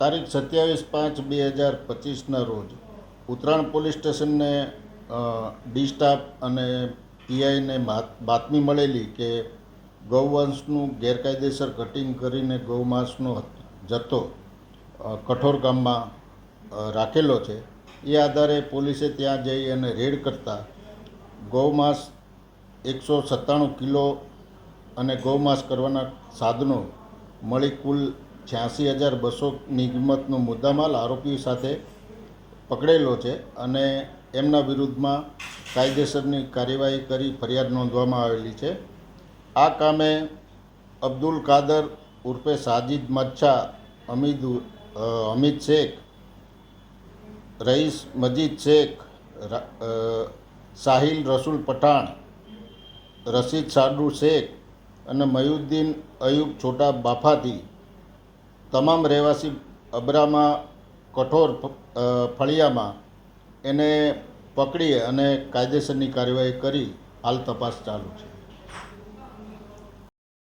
તારીખ સત્યાવીસ પાંચ બે હજાર પચીસના રોજ ઉત્તરાયણ પોલીસ સ્ટેશનને ડી સ્ટાફ અને પીઆઈને બાતમી મળેલી કે ગૌવંશનું ગેરકાયદેસર કટિંગ કરીને ગૌમાંસનો જથ્થો કઠોર ગામમાં રાખેલો છે. એ આધારે પોલીસે ત્યાં જઈ અને રેડ કરતાં ગૌમાંસ એકસો સત્તાણું કિલો અને ગૌમાંસ કરવાના સાધનો મળી કુલ છ્યાસી હજાર બસોની કિંમતનો મુદ્દામાલ આરોપી સાથે પકડેલો છે અને એમના વિરુદ્ધમાં કાયદેસરની કાર્યવાહી કરી ફરિયાદ નોંધવામાં આવેલી છે. આ કામે અબ્દુલ કાદર ઉર્ફે સાજિદ મચ્છા, અમિદ અમિત શેખ, રઈસ મજીદ શેખ સાહિલ રસુલ પઠાણ, રશીદ સાડુ શેખ અને મયુદ્દીન અયુબ છોટા બાફાથી તમામ રહેવાસી અબરામાં કઠોર ફળિયામાં એને પકડી અને કાયદેસરની કાર્યવાહી કરી, હાલ તપાસ ચાલુ છે.